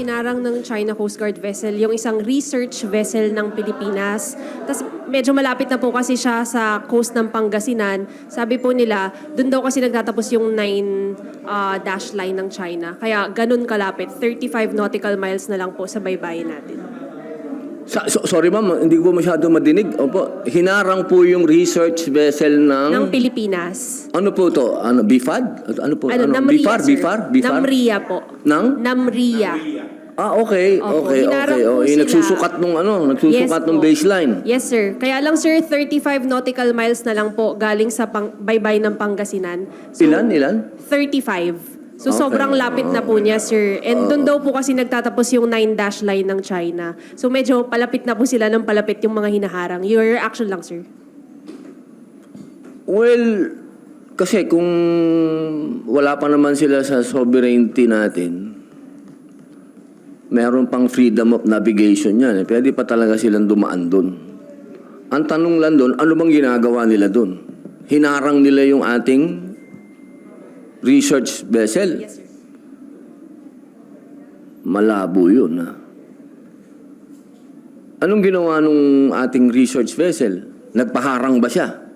hinaharang ng China Coast Guard vessel, yung isang research vessel ng Pilipinas. Tapos medyo malapit na po kasi siya sa coast ng Pangasinan. Sabi po nila, doon daw kasi nagtatapos yung 9 ah, dash line ng China. Kaya ganun kalapit, 35 nautical miles na lang po sa baybayin natin. Sa, so- sorry ma'am, hindi ko masyado madinig. Opo, hinarang po yung research vessel ng... Ng Pilipinas. ano po to? Ano, BIFAD? Ano po? Ano, ano? Namria, BIFAR? sir. BIFAR? BIFAR? Namria po. Nang? Namria. Ah, okay. Opo, okay, hinarang okay. po Oh, yung sila. nagsusukat nung ano, nagsusukat nung po. baseline. Yes, sir. Kaya lang, sir, 35 nautical miles na lang po galing sa pang, baybay ng Pangasinan. So, Ilan, ilan? 35. So, Okay. sobrang lapit na po niya, sir. And doon daw po kasi nagtatapos yung 9 dash line ng China. So, medyo palapit na po sila ng palapit yung mga hinaharang. Your reaction lang, sir. Well, kasi kung wala pa naman sila sa sovereignty natin, meron pang freedom of navigation yan. Eh. Pwede pa talaga silang dumaan doon. Ang tanong lang doon, ano bang ginagawa nila doon? Hinarang nila yung ating research vessel. Yes, sir. Malabo yun, ha? Anong ginawa nung ating research vessel? Nagpaharang ba siya?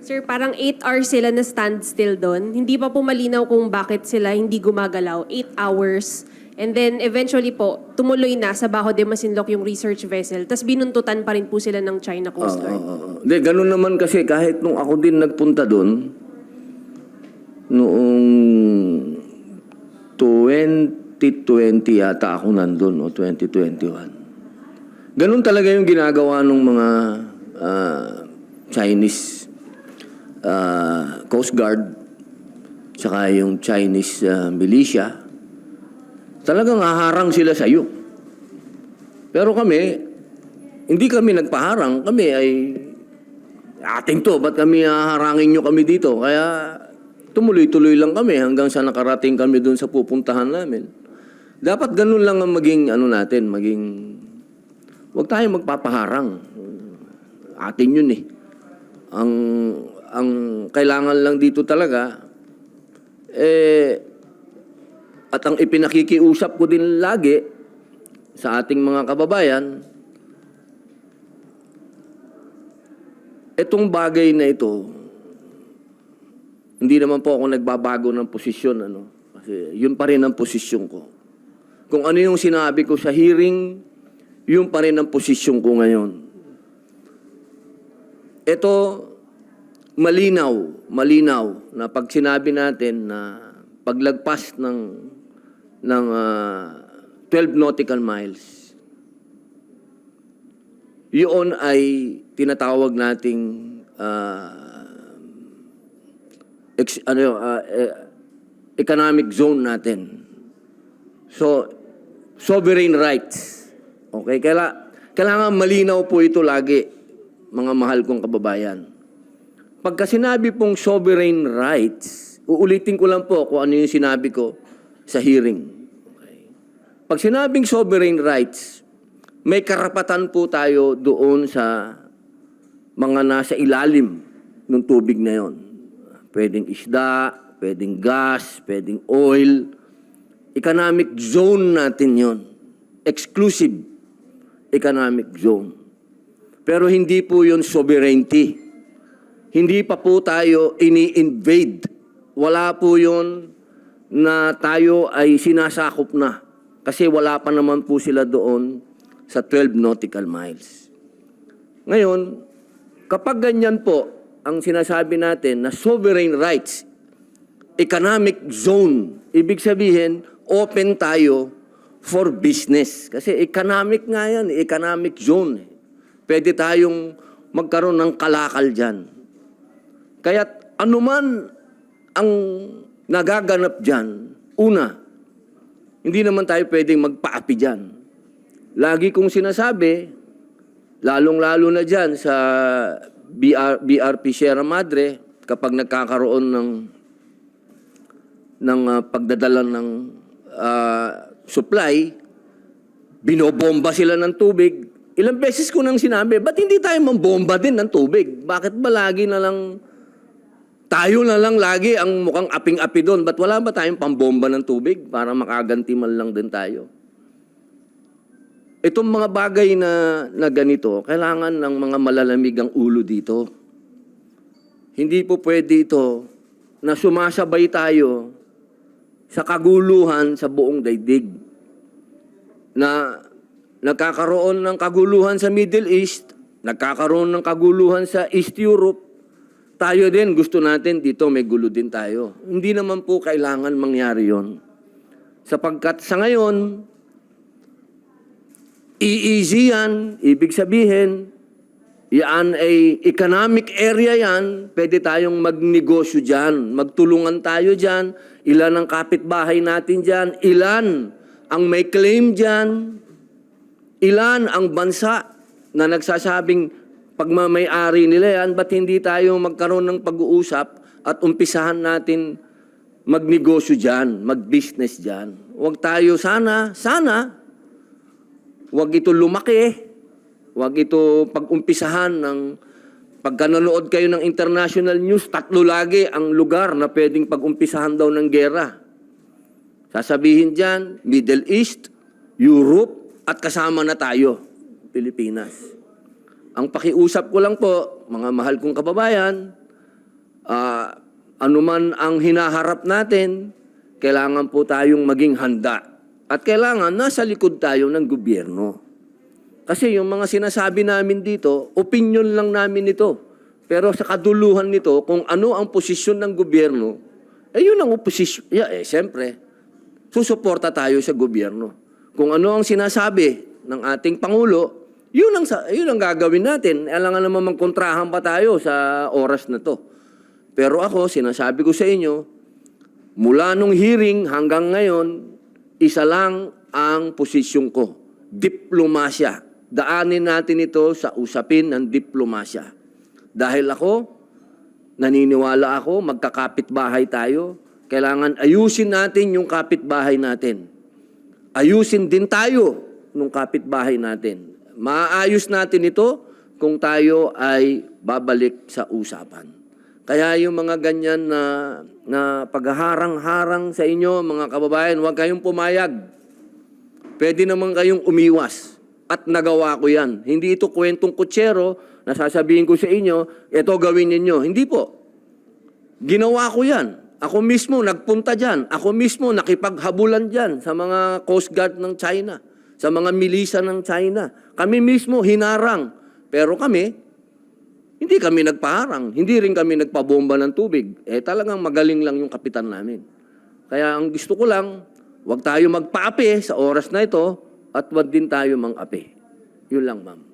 Sir, parang 8 hours sila na standstill doon. Hindi pa po malinaw kung bakit sila hindi gumagalaw. 8 hours. And then eventually po, tumuloy na sa Bajo de Masinloc yung research vessel. Tapos binuntutan pa rin po sila ng China Coast Guard. Oo. Hindi, ganun naman kasi kahit nung ako din nagpunta doon, noong 2020 yata ako nandun, o 2021. Ganun talaga yung ginagawa ng mga ah, Chinese ah, Coast Guard, tsaka yung Chinese ah, militia. Talagang haharang sila sa iyo. Pero kami, hindi kami nagpaharang. Kami ay, ating to, ba't kami haharangin nyo kami dito? Kaya tumuloy-tuloy lang kami hanggang sa nakarating kami doon sa pupuntahan namin. Dapat ganun lang ang maging, ano natin, maging, huwag tayo magpapaharang. Atin yun eh. Ang, ang kailangan lang dito talaga, eh, at ang ipinakikiusap ko din lagi sa ating mga kababayan, itong bagay na ito, hindi naman po ako nagbabago ng posisyon. Ano? Kasi yun pa rin ang posisyon ko. Kung ano yung sinabi ko sa hearing, yun pa rin ang posisyon ko ngayon. Ito, malinaw, malinaw na pag sinabi natin na paglagpas ng ng ah, 12 nautical miles, yun ay tinatawag nating ah, ex- ano, eh, economic zone natin. So, sovereign rights. Okay? Kaila, kailangan malinaw po ito lagi, mga mahal kong kababayan. Pagka sinabi pong sovereign rights, uulitin ko lang po kung ano yung sinabi ko sa hearing. Pag sinabing sovereign rights, may karapatan po tayo doon sa mga nasa ilalim ng tubig na yon. Pwedeng isda, pwedeng gas, pwedeng oil. Economic zone natin yon. Exclusive economic zone. Pero hindi po yon sovereignty. Hindi pa po tayo ini-invade. Wala po yon na tayo ay sinasakop na. Kasi wala pa naman po sila doon sa 12 nautical miles. Ngayon, kapag ganyan po ang sinasabi natin na sovereign rights, economic zone, ibig sabihin, open tayo for business. Kasi economic nga yan, economic zone. Pwede tayong magkaroon ng kalakal dyan. Kaya anuman ang nagaganap dyan, una, hindi naman tayo pwedeng magpaapi dyan. Lagi kong sinasabi, lalong-lalo na dyan sa BR, BRP Sierra Madre, kapag nagkakaroon ng ng ah, pagdadala ng ah, supply, binobomba sila ng tubig. Ilang beses ko nang sinabi, ba't hindi tayo mambomba din ng tubig? Bakit ba lagi na lang tayo na lang lagi ang mukhang aping-api doon? Ba't wala ba tayong pambomba ng tubig para makaganti man lang din tayo? itong mga bagay na, na ganito, kailangan ng mga malalamig ang ulo dito. Hindi po pwede ito na sumasabay tayo sa kaguluhan sa buong daigdig. Na nagkakaroon ng kaguluhan sa Middle East, nagkakaroon ng kaguluhan sa East Europe, tayo din, gusto natin dito may gulo din tayo. Hindi naman po kailangan mangyari yon. Sapagkat sa ngayon, easy yan, ibig sabihin, yan ay economic area yan, pwede tayong magnegosyo dyan, magtulungan tayo dyan, ilan ang kapitbahay natin dyan, ilan ang may claim dyan, ilan ang bansa na nagsasabing pagmamayari nila yan, ba't hindi tayo magkaroon ng pag-uusap at umpisahan natin magnegosyo dyan, mag-business dyan. Huwag tayo sana, sana, huwag ito lumaki, huwag ito pag-umpisahan ng pagka nanood kayo ng international news, tatlo lagi ang lugar na pwedeng pag-umpisahan daw ng gera. Sasabihin dyan, Middle East, Europe, at kasama na tayo, Pilipinas. Ang pakiusap ko lang po, mga mahal kong kababayan, ah, anuman ang hinaharap natin, kailangan po tayong maging handa. At kailangan nasa likod tayo ng gobyerno. Kasi yung mga sinasabi namin dito, opinion lang namin ito. Pero sa kaduluhan nito, kung ano ang posisyon ng gobyerno, eh yun ang oposisyon. Yeah, eh, siyempre, susuporta tayo sa gobyerno. Kung ano ang sinasabi ng ating Pangulo, yun ang, yun ang gagawin natin. Alangan naman magkontrahan pa tayo sa oras na to. Pero ako, sinasabi ko sa inyo, mula nung hearing hanggang ngayon, isa lang ang posisyon ko. Diplomasya. Daanin natin ito sa usapin ng diplomasya. Dahil ako, naniniwala ako, magkakapit-bahay tayo. Kailangan ayusin natin yung kapitbahay natin. Ayusin din tayo nung kapitbahay natin. Maayos natin ito kung tayo ay babalik sa usapan. Kaya yung mga ganyan na, na paghaharang-harang sa inyo, mga kababayan, huwag kayong pumayag. Pwede naman kayong umiwas. At nagawa ko yan. Hindi ito kwentong kutsero na sasabihin ko sa inyo, ito gawin ninyo. Hindi po. Ginawa ko yan. Ako mismo nagpunta dyan. Ako mismo nakipaghabulan dyan sa mga Coast Guard ng China, sa mga milisa ng China. Kami mismo hinarang. Pero kami, hindi kami nagpaharang. Hindi rin kami nagpabomba ng tubig. Eh talagang magaling lang yung kapitan namin. Kaya ang gusto ko lang, huwag tayo magpaapi sa oras na ito at huwag din tayo mang-api. Yun lang, ma'am.